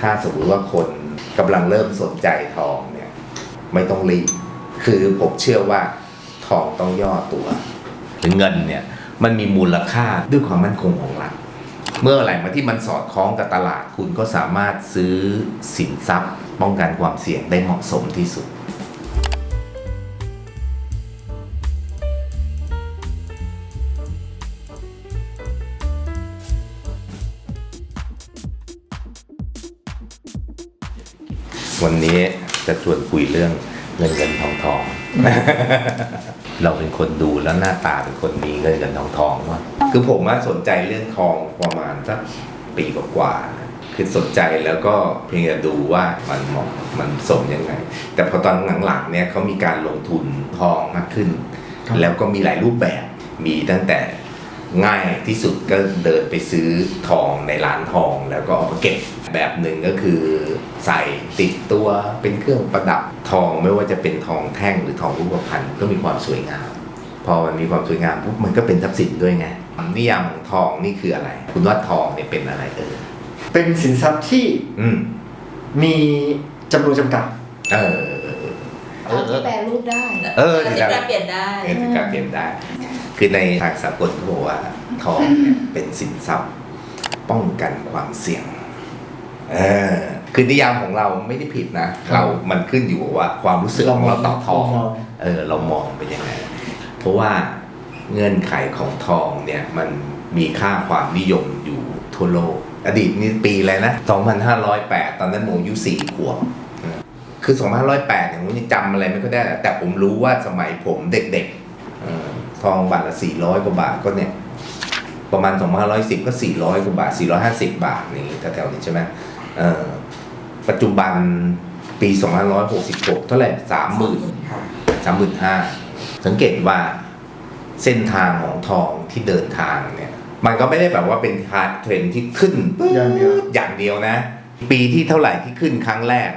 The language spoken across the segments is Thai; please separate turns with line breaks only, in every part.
ถ้าสมมติว่าคนกำลังเริ่มสนใจทองเนี่ยไม่ต้องรีบคือผมเชื่อว่าทองต้องย่อตัว หรือเงินเนี่ยมันมีมูลค่าด้วยความมั่นคงของรัฐเมื่อไหร่มาที่มันสอดคล้องกับตลาดคุณก็สามารถซื้อสินทรัพย์ ป้องกันความเสี่ยงได้เหมาะสมที่สุด วันนี้จะชวนคุยเรื่องเงินเงินทองทอง เราเป็นคนดูแล้วหน้าตาเป็นคนมีเงินเงินทองทองว่ะคือผมว่าสนใจเรื่องทองประมาณสักปีกว่าๆนะคือสนใจแล้วก็เพียงจะดูว่ามันเหมาะมันสมยังไง แต่พอตอนหลังๆเนี่ยเขามีการลงทุนทองมากขึ้น
ครับ
แล้วก็มีหลายรูปแบบมีตั้งแต่ ง่ายที่สุดก็เดินไปซื้อทองในร้านทองแล้วก็เอามาเก็บแบบหนึ่งก็คือใส่ติดตัวเป็นเครื่องประดับทองไม่ว่าจะเป็นทองแท่งหรือทองรูปพรรณก็มีความสวยงาม พอมันมีความสวยงามปุ๊บมันก็เป็นทรัพย์สินด้วยไงนิยามของทองนี่คืออะไร คุณว่าทองเนี่ยเป็นอะไรเออ
เป็นสินทรัพย์ที่
อืม
มีจำนวนจำกัด
เออเอ
เอา
อเอ
ที่
อ
แปรรูปได้
เออ
ติดแปรเปลี่ยนได้
เงินการเปลี่ยนได้ คือในทางสากลเขาบอกว่าทองเนี่ยเป็นสินทรัพย์ ป้องกันความเสี่ยงเออคือนิยามของเราไม่ได้ผิดนะ
ครับ
เรามันขึ้นอยู่กับว่าความรู้สึกของเราต่อทอง
เรามอง
เออเรามองเป็นยังไง เพราะว่าเงื่อนไขของทองเนี่ยมันมีค่าความนิยมอยู่ทั่วโลก อดีตนี่ปีอะไรนะ 2508 ตอนนั้นโมอายุสี่ขวบคือ 2508อย่างนี้จำอะไรไม่ค่อยได้ แต่ผมรู้ว่าสมัยผมเด็กๆเอ่อ ทองบาทละ400กว่าบาทก็เนี่ยประมาณ2510ก็400กว่าบาท450บาทนี่แถวๆนี้ใช่ไหมเอ่อปัจจุบันปี2566เท่าไหร่30,000 35,000สังเกตว่าเส้นทางของทองที่เดินทางเนี่ย มันก็ไม่ได้แบบว่าเป็นเทรนด์ที่ขึ้นปึ๊ด
อย่างเดียว
อย่างเดียวนะ ปีที่เท่าไหร่ที่ขึ้นครั้งแรก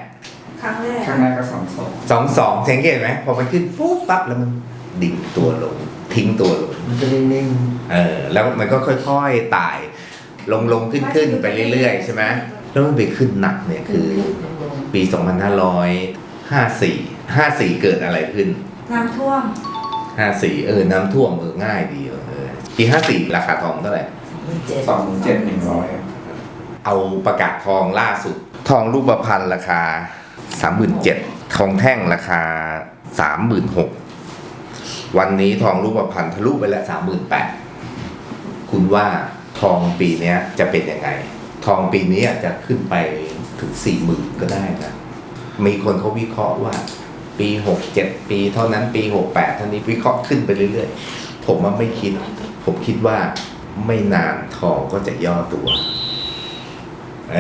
ครั้งแรก
ข้างในก็สองสอง
สองสองสังเกตไหมพอมันขึ้นปุ๊บปั๊บแล้วมันดิ่งตัวลง ทิ้งตัวลง
มันจะนิ่ง
เออแล้วมันก็ค่อยๆไต่ลงลงขึ้นขึ้นไปเรื่อยๆใช่ไหมแล้วมันไปขึ้นหนักเนี่ยคือ ปี 2554 54 เกิดอะไรขึ้น
น้ำท่วม
54 เออ น้ำท่วมเออง่ายดีเออปี 54 ราคาทองเท่าไหร่
ๆสองเจ็ดหนึ่งร้อย
เอาประกาศทองล่าสุด ทองรูปพรรณราคา 37,000ทองแท่งราคา 36,000 วันนี้ทองรูปพรรณทะลุไปแล้ว38,000คุณว่าทองปีเนี้ยจะเป็นยังไง ทองปีนี้อาจจะขึ้นไปถึง40,000ก็ได้นะ มีคนเขาวิเคราะห์ว่า ปี67ปีเท่านั้นปี68เท่านี้วิเคราะห์ขึ้นไปเรื่อยๆ ผมว่าไม่คิด ผมคิดว่าไม่นานทองก็จะย่อตัวเอ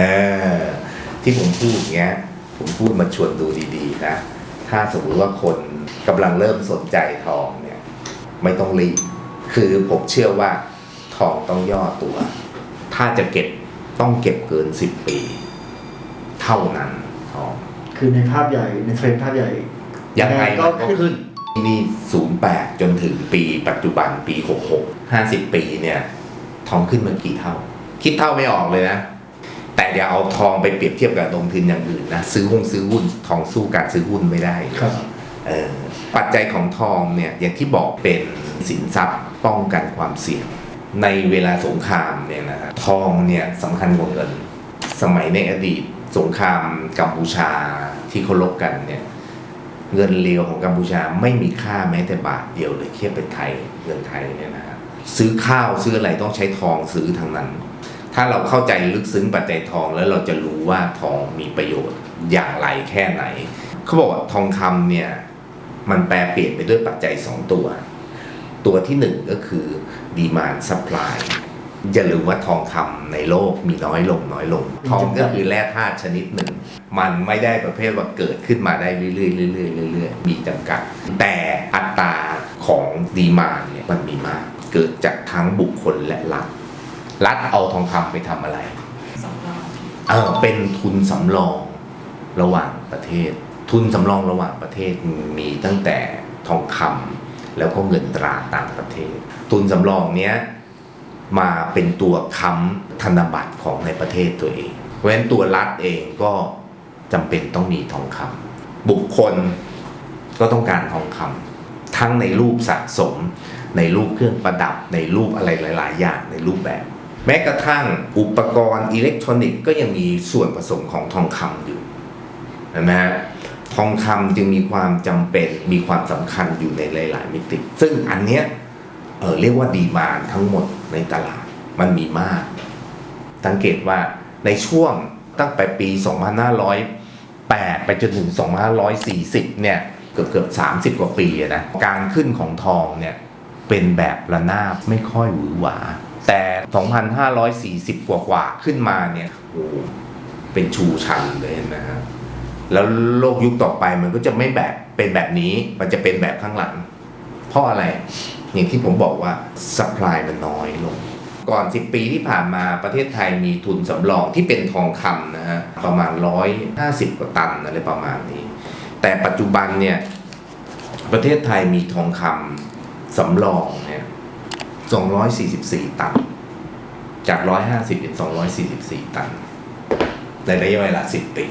อที่ผมพูดอย่างเงี้ย ผมพูดมาชวนดูดีๆนะ ถ้าสมมติว่าคนกำลังเริ่มสนใจทอง ไม่ต้องรีบ คือผมเชื่อว่าทองต้องย่อตัว ถ้าจะเก็บต้องเก็บเกินสิบปี เท่านั้นทอง
คือในภาพใหญ่ในเทรนด์ภาพใหญ่
ยังไง
ก็
มันก็
ขึ้น
ขึ้นนี่ศูนย์แปดจนถึงปีปัจจุบันปีหกหกห้าสิบปีเนี่ย ทองขึ้นมากี่เท่า คิดเท่าไม่ออกเลยนะ แต่อย่าเอาทองไปเปรียบเทียบกับลงทุนอย่างอื่นนะ ซื้อหุ้นซื้อหุ้นทองสู้การซื้อหุ้นไม่ได้
ครับ
เออ ปัจจัยของทองเนี่ยอย่างที่บอกเป็นสินทรัพย์ป้องกันความเสี่ยง ในเวลาสงครามเนี่ยนะทองเนี่ยสำคัญกว่าเงิน สมัยในอดีตสงครามกัมพูชาที่เขาลบกันเนี่ยเงินเรียวของกัมพูชาไม่มีค่าแม้แต่บาทเดียวเลยเทียบเป็นไทยเงินไทยเนี่ยนะฮะซื้อข้าวซื้ออะไรต้องใช้ทองซื้อทั้งนั้น ถ้าเราเข้าใจลึกซึ้งปัจจัยทองแล้วเราจะรู้ว่าทองมีประโยชน์อย่างไรแค่ไหน เขาบอกว่าทองคำเนี่ย มันแปรเปลี่ยนไปด้วยปัจจัยสองตัว ตัวที่หนึ่งก็คือดีมานซัพพลายอย่าลืมว่าทองคำในโลกมีน้อยลงน้อยลง ทองก็คือแร่ธาตุชนิดหนึ่ง มันไม่ได้ประเภทว่าเกิดขึ้นมาได้เรื่อยๆเรื่อยๆเรื่อยๆมีจำกัด แต่อัตราของดีมานเนี่ยมันมีมาก เกิดจากทั้งบุคคลและรัฐ รัฐเอาทองคำไปทำอะไร
สองรอบ
เออเป็นทุนสำรองระหว่างประเทศ ทุนสำรองระหว่างประเทศมีตั้งแต่ทองคำแล้วก็เงินตราต่างประเทศ ทุนสำรองเนี้ยมาเป็นตัวค้ำธนบัตรของในประเทศตัวเอง เพราะฉะนั้นตัวรัฐเองก็จำเป็นต้องมีทองคำบุคคลก็ต้องการทองคำทั้งในรูปสะสม ในรูปเครื่องประดับ ในรูปอะไรหลาย ๆ อย่างในรูปแบบ แม้กระทั่งอุปกรณ์อิเล็กทรอนิกส์ก็ยังมีส่วนผสมของทองคำอยู่เห็นไหมฮะ ทองคำจึงมีความจำเป็นมีความสำคัญอยู่ในหลาย ๆ มิติ ซึ่งอันเนี้ยเออเรียกว่าดีมานทั้งหมดในตลาดมันมีมาก สังเกตว่าในช่วงตั้งแต่ปี 2508 ไปจนถึง 2540 เนี่ย เกือบเกือบ 30 กว่าปีนะ การขึ้นของทองเนี่ย เป็นแบบระนาบไม่ค่อยหวือหวา แต่ 2,540 กว่ากว่าๆขึ้นมาเนี่ยโอ้โหเป็นชูชันเลยนะฮะ แล้วโลกยุคต่อไปมันก็จะไม่แบบเป็นแบบนี้ มันจะเป็นแบบข้างหลัง เพราะอะไร อย่างที่ผมบอกว่าสป라이มันน้อยลง ก่อน 10 ปีที่ผ่านมาประเทศไทยมีทุนสำรองที่เป็นทองคำนะฮะประมาณ 150 กว่าตันอะไรประมาณนี้ แต่ปัจจุบันเนี่ยประเทศไทยมีทองคำสำรองเนี่ย244 ตัน จาก 150เป็น244 ตัน ในระยะเวลา 10 ปี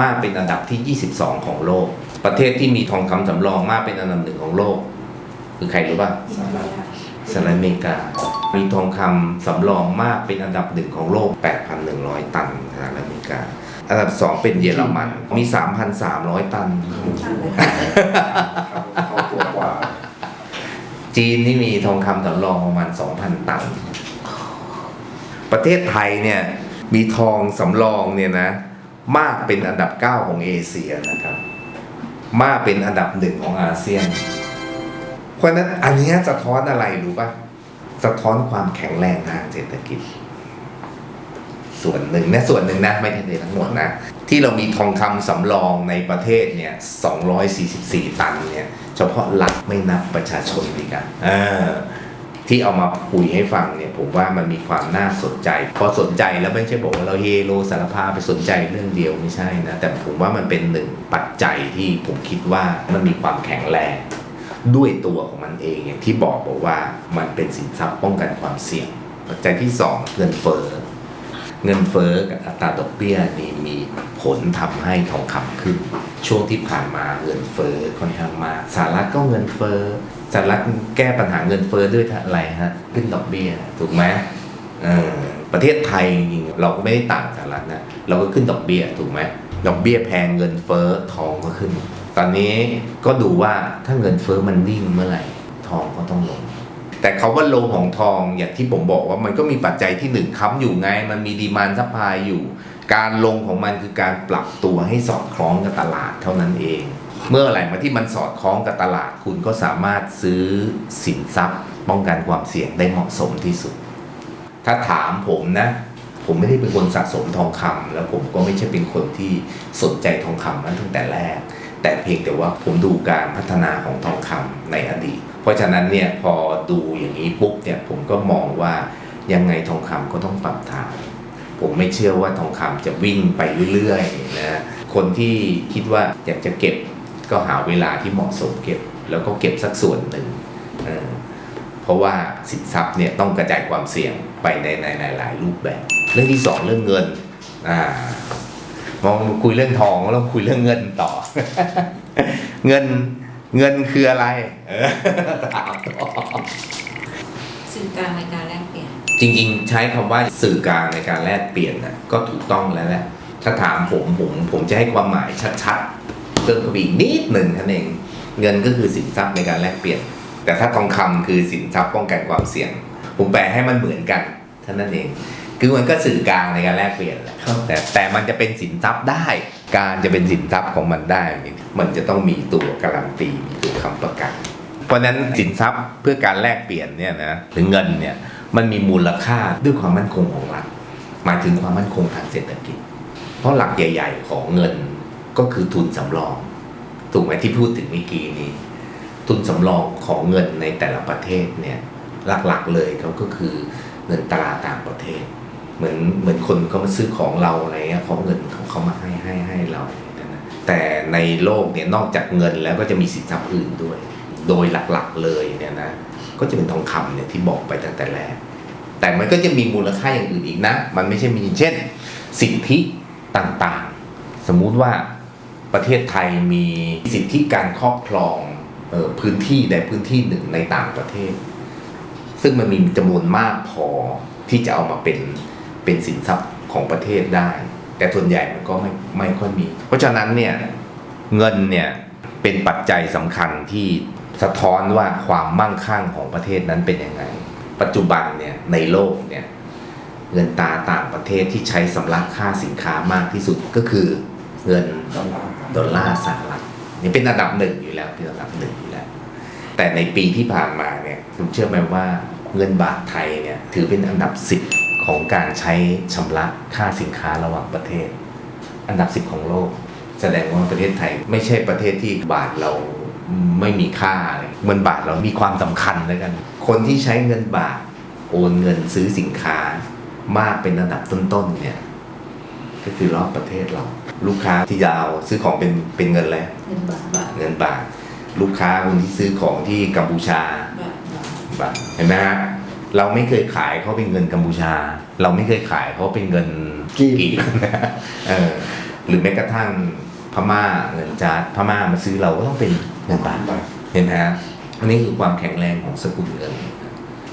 มากเป็นอันดับที่ 22 ของโลก ประเทศที่มีทองคำสำรองมากเป็นอันดับหนึ่งของโลก คือใครรู้ป่ะ
อินเดีย
สหรัฐอเมริกา มีทองคำสำรองมากเป็นอันดับหนึ่งของโลก 8,100 ตันสหรัฐอเมริกา อันดับสองเป็นเยอรมัน มี 3,300 ตัน
ใช่เลย
เขาตัวกว่า
จีนนี่มีทองคำสำรองประมาณ 2,000 ตัน ประเทศไทยเนี่ยมีทองสำรองเนี่ยนะ มากเป็นอันดับ 9 ของเอเชียนะครับ มากเป็นอันดับหนึ่งของอาเซียน เพราะฉะนั้นอันนี้ยสะท้อนอะไรรู้ป่ะสะท้อนความแข็งแรงทางเศรษฐกิจ ส่วนหนึ่งนะส่วนหนึ่งนะไม่ใช่ทั้งหมดนะ ที่เรามีทองคำสำรองในประเทศเนี่ย244 ตันเนี่ย เฉพาะรัฐไม่นับประชาชนดีกันเออ ที่เอามาคุยให้ฟังเนี่ยผมว่ามันมีความน่าสนใจ พอสนใจแล้วไม่ใช่บอกว่าเราเฮโลสารพาไปสนใจเรื่องเดียวไม่ใช่นะ แต่ผมว่ามันเป็นหนึ่งปัจจัยที่ผมคิดว่ามันมีความแข็งแรงด้วยตัวของมันเองอย่างที่บอกบอกว่ามันเป็นสินทรัพย์ป้องกันความเสี่ยง ปัจจัยที่สองเงินเฟ้อเงินเฟ้อกับอัตราดอกเบี้ยนี่มีผลทำให้ทองคำขึ้น ช่วงที่ผ่านมาเงินเฟ้อค่อนข้างมากสหรัฐก็เงินเฟ้อ สหรัฐแก้ปัญหาเงินเฟ้อด้วยอะไรฮะขึ้นดอกเบี้ยถูกไหมประเทศไทยจริงเราก็ไม่ได้ต่างสหรัฐนะเราก็ขึ้นดอกเบี้ยถูกไหมดอกเบี้ยแพงเงินเฟ้อทองก็ขึ้น ตอนนี้ก็ดูว่าถ้าเงินเฟ้อมันนิ่งเมื่อไหร่ทองก็ต้องลง แต่เขาว่าลงของทองอย่างที่ผมบอกว่ามันก็มีปัจจัยที่หนึ่งค้ำอยู่ไง มันมีดีมานซัพพลายอยู่ การลงของมันคือการปรับตัวให้สอดคล้องกับตลาดเท่านั้นเอง เมื่อไหร่มาที่มันสอดคล้องกับตลาดคุณก็สามารถซื้อสินทรัพย์ ป้องกันความเสี่ยงได้เหมาะสมที่สุด ถ้าถามผมนะ ผมไม่ได้เป็นคนสะสมทองคำแล้วผมก็ไม่ใช่เป็นคนที่สนใจทองคำนั้นตั้งแต่แรก แต่เพียงแต่ว่าผมดูการพัฒนาของทองคำในอดีต เพราะฉะนั้นเนี่ยพอดูอย่างนี้ปุ๊บเนี่ยผมก็มองว่ายังไงทองคำก็ต้องปรับฐานผมไม่เชื่อว่าทองคำจะวิ่งไปเรื่อยๆนะคนที่คิดว่าอยากจะเก็บ ก็หาเวลาที่เหมาะสมเก็บ แล้วก็เก็บสักส่วนหนึ่งเออเพราะว่าสินทรัพย์เนี่ยต้องกระจายความเสี่ยงไปในในหลาย ๆ รูปแบบ เรื่องที่สองเรื่องเงินอ่ามองคุยเรื่องทองแล้วคุยเรื่องเงินต่อ เงินเงินคืออะไรเออถามต่อ
สื่อกลางในการแลกเปลี่ยน
จริง ๆ ใช้คำว่าสื่อกลางในการแลกเปลี่ยนนะก็ถูกต้องแล้วแหละถ้าถามผมผมผมจะให้ความหมายชัดๆ เพิ่มเข้าไปอีกนิดหนึ่งเท่านั้นเอง เงินก็คือสินทรัพย์ในการแลกเปลี่ยน แต่ถ้าทองคำคือสินทรัพย์ป้องกันความเสี่ยง ผมแปลให้มันเหมือนกันเท่านั้นเอง คือมันก็สื่อกลางในการแลกเปลี่ยนแหละ
ครับ
แต่แต่มันจะเป็นสินทรัพย์ได้ การจะเป็นสินทรัพย์ของมันได้ มันจะต้องมีตัวการันตีมีตัวคำประกันเพราะฉะนั้นสินทรัพย์เพื่อการแลกเปลี่ยนเนี่ยนะหรือเงินเนี่ยมันมีมูลค่าด้วยความมั่นคงของรัฐหมายถึงความมั่นคงทางเศรษฐกิจ เพราะหลักใหญ่ ๆ ของเงิน ก็คือทุนสำรองถูกไหมที่พูดถึงเมื่อกี้นี้ ทุนสำรองของเงินในแต่ละประเทศเนี่ยหลักๆเลยเขาก็คือเงินตราต่างประเทศ เหมือนเหมือนคนเขามาซื้อของเราอะไรเงี้ยเขาเอาเงินของเขามาให้ให้ให้เราแต่ในโลกเนี่ยนอกจากเงินแล้วก็จะมีสินทรัพย์อื่นด้วย โดยหลักๆเลยเนี่ยนะก็จะเป็นทองคำเนี่ยที่บอกไปตั้งแต่แรกแต่มันก็จะมีมูลค่าอย่างอื่นอีกนะ มันไม่ใช่มีเช่น สิทธิต่างๆ สมมุติว่า ประเทศไทยมีสิทธิการครอบครองออพื้นที่ใดพื้นที่หนึ่งในต่างประเทศ ซึ่งมันมีจำนวนมากพอที่จะเอามาเป็นเป็นสินทรัพย์ของประเทศได้ แต่ส่วนใหญ่มันก็ไม่ไม่ค่อยมี เพราะฉะนั้นเนี่ยเงินเนี่ยเป็นปัจจัยสำคัญที่สะท้อนว่าความมั่งคั่งของประเทศนั้นเป็นยังไง ปัจจุบันเนี่ยในโลกเนี่ยเงินตาต่างประเทศที่ใช้สำรับค่าสินค้ามากที่สุดก็คือเงิน
ดอลลาร์
ดอลลาร์สหรัฐนี่เป็นอันดับหนึ่งอยู่แล้วเป็นอันดับหนึ่งอยู่แล้ว แต่ในปีที่ผ่านมาเนี่ยคุณเชื่อไหมว่าเงินบาทไทยเนี่ยถือเป็นอันดับสิบของการใช้ชำระค่าสินค้าระหว่างประเทศ อันดับสิบของโลก แสดงว่าประเทศไทย ไม่ใช่ประเทศที่บาทเราไม่มีค่าเลยเงินบาทเรามีความสำคัญแล้วกัน คนที่ใช้เงินบาทโอนเงินซื้อสินค้ามากเป็นอันดับต้นๆเนี่ย ก็คือรอบประเทศเรา ลูกค้าที่จะเอาซื้อของเป็นเป็นเงินอะไร
เงินบาทบาท
เงินบาท ลูกค้าคนที่ซื้อของที่กัมพูชา
บาทบาท
บาทเห็นไหมฮะเราไม่เคยขายเขาเป็นเงินกัมพูชา เราไม่เคยขายเขาเป็นเงิน
กีบ
กีบนะเออหรือแม้กระทั่งพม่าเงินจาร์ดพม่ามาซื้อเราก็ต้องเป็นเงินบาทเห็นไหมฮะอันนี้คือความแข็งแรงของสกุลเงิน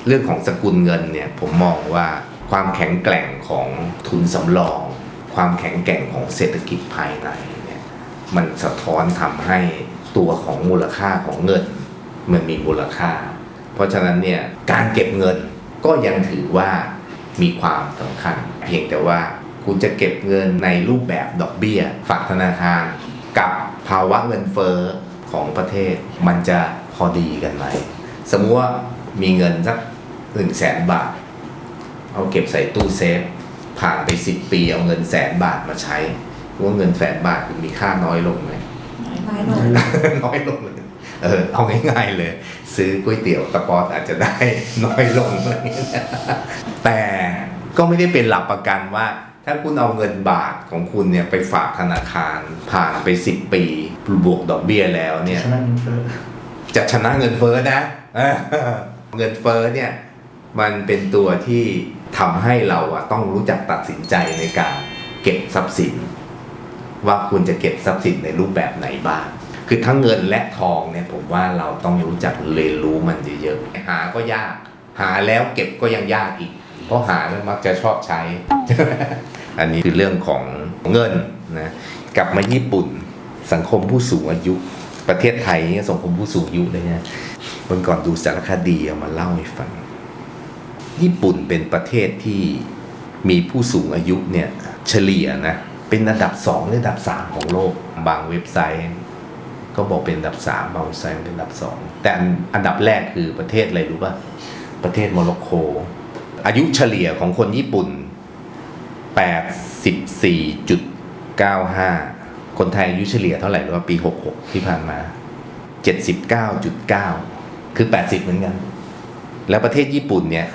เรื่องของสกุลเงินเนี่ยผมมองว่าความแข็งแกร่งของทุนสำรอง ความแข็งแกร่งของเศรษฐกิจภายในเนี่ยมันสะท้อนทำให้ตัวของมูลค่าของเงิน มันมีมูลค่า เพราะฉะนั้นเนี่ยการเก็บเงินก็ยังถือว่ามีความสำคัญ เพียงแต่ว่าคุณจะเก็บเงินในรูปแบบดอกเบี้ย ฝากธนาคาร กับภาวะเงินเฟ้อของประเทศ มันจะพอดีกันไหมสมมติว่ามีเงินสักหนึ่งแสนบาท เอาเก็บใส่ตู้เซฟ ผ่านไปสิบปีเอาเงินแสนบาทมาใช้ว่าเงินแสนบาทคุณมีค่าน้อยลงไหม
น้อยลง
น้อยลงเลยเออเอาง่ายๆเลย ซื้อก๋วยเตี๋ยวตะปอดอาจจะได้น้อยลงอะไรอย่างเงี้ยแต่ก็ไม่ได้เป็นหลักประกันว่า ถ้าคุณเอาเงินบาทของคุณเนี่ยไปฝากธนาคารผ่านไปสิบปีบวกดอกเบี้ยแล้วเนี่ย
ฉะนั้นเงินเฟ้อ
จะชนะเงินเฟ้อนะเออเงินเฟ้อเนี่ย มันเป็นตัวที่ทำให้เราอะต้องรู้จักตัดสินใจในการเก็บทรัพย์สิน ว่าคุณจะเก็บทรัพย์สินในรูปแบบไหนบ้างคือทั้งเงินและทองเนี่ยผมว่าเราต้องรู้จักเรียนรู้มันเยอะๆหาก็ยาก หาแล้วเก็บก็ยังยากอีก เพราะหาแล้วมักจะชอบใช้ อันนี้คือเรื่องของเงินนะกลับมาญี่ปุ่นสังคมผู้สูงอายุ ประเทศไทยนี่ยสังคมผู้สูงอายุเลยนะวันก่อนดูสารคดีเอามาเล่าให้ฟัง ญี่ปุ่นเป็นประเทศที่มีผู้สูงอายุเนี่ยเฉลี่ยนะเป็นอันดับสองหรืออันดับสามของโลก บางเว็บไซต์ ก็บอกเป็นอันดับสามบางเว็บไซต์เป็นอันดับสองแต่อันดับแรกคือประเทศอะไรรู้ป่ะ ประเทศโมร็อกโก อายุเฉลี่ยของคนญี่ปุ่น 84.95 คนไทยอายุเฉลี่ยเท่าไหร่รู้ว่าปี 66 ที่ผ่านมา 79.9 คือ 80 เหมือนกัน แล้วประเทศญี่ปุ่นเนี่ย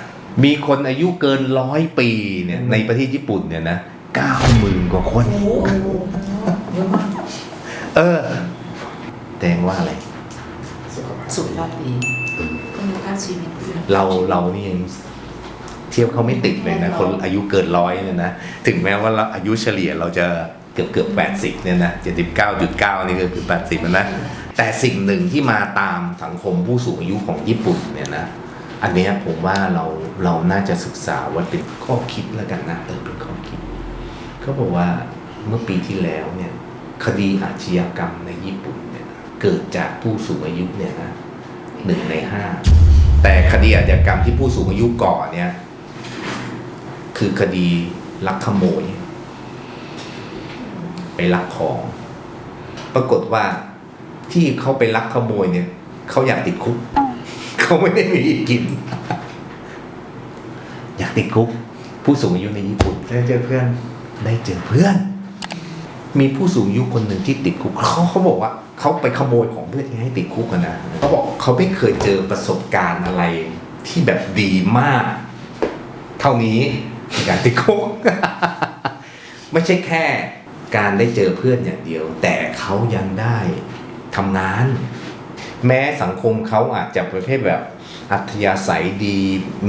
มีคนอายุเกินร้อยปีเนี่ยในประเทศญี่ปุ่นเนี่ยนะ90,000กว่าคน
โอ้โหเยอะมาก
เออแดงว่าอะไร
สุขภาพ
สุขภาพดีคุณภาพชีวิตดี
เราเรานี่ยังเทียบเขาไม่ติดเลยนะ คนอายุเกินร้อยเนี่ยนะ ถึงแม้ว่าเราอายุเฉลี่ยเราจะเกือบเกือบแปดสิบเนี่ยนะเจ็ดสิบเก้าจุดเก้านี่ก็คือแปดสิบนะ แต่สิ่งหนึ่งที่มาตามสังคมผู้สูงอายุของญี่ปุ่นเนี่ยนะ อันนี้ผมว่าเราเราน่าจะศึกษาว่าเป็นข้อคิดแล้วกันนะเออเป็นข้อคิดเขาบอกว่าเมื่อปีที่แล้วเนี่ยคดีอาชญากรรมในญี่ปุ่นเนี่ยเกิดจากผู้สูงอายุเนี่ยนะหนึ่งในห้าแต่คดีอาชญากรรมที่ผู้สูงอายุก่อเนี่ยคือคดีลักขโมย ไปลักของ ปรากฏว่าที่เขาไปลักขโมยเนี่ยเขาอยากติดคุก เขาไม่ได้มีกิน อยากติดคุก ผู้สูงอายุในญี่ปุ่น
ได้เจอเพื่อน
ได้เจอเพื่อน มีผู้สูงอายุคนหนึ่งที่ติดคุกเขาเขาบอกว่าเขาไปขโมยของเพื่อนให้ติดคุกกันนะเขาบอกเขาไม่เคยเจอประสบการณ์อะไรที่แบบดีมาก เท่านี้ในการติดคุกไม่ใช่แค่การได้เจอเพื่อนอย่างเดียว แต่เขายังได้ทำงาน แม้สังคมเขาอาจจะประเภทแบบอัธยาศัยดี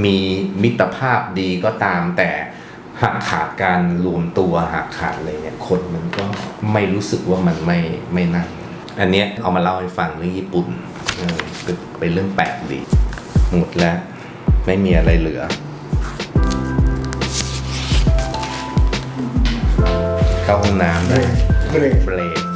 มีมิตรภาพดีก็ตามแต่หักขาดการรวมตัวหักขาดอะไรเนี่ยคนมันก็ไม่รู้สึกว่ามันไม่ไม่นั่นอันเนี้ยเอามาเล่าให้ฟังเรื่องญี่ปุ่นเออเป็นเป็นเรื่องแปลกดีหมดแล้ว ไม่มีอะไรเหลือ เข้าห้องน้ำได้
เบรก
เบรก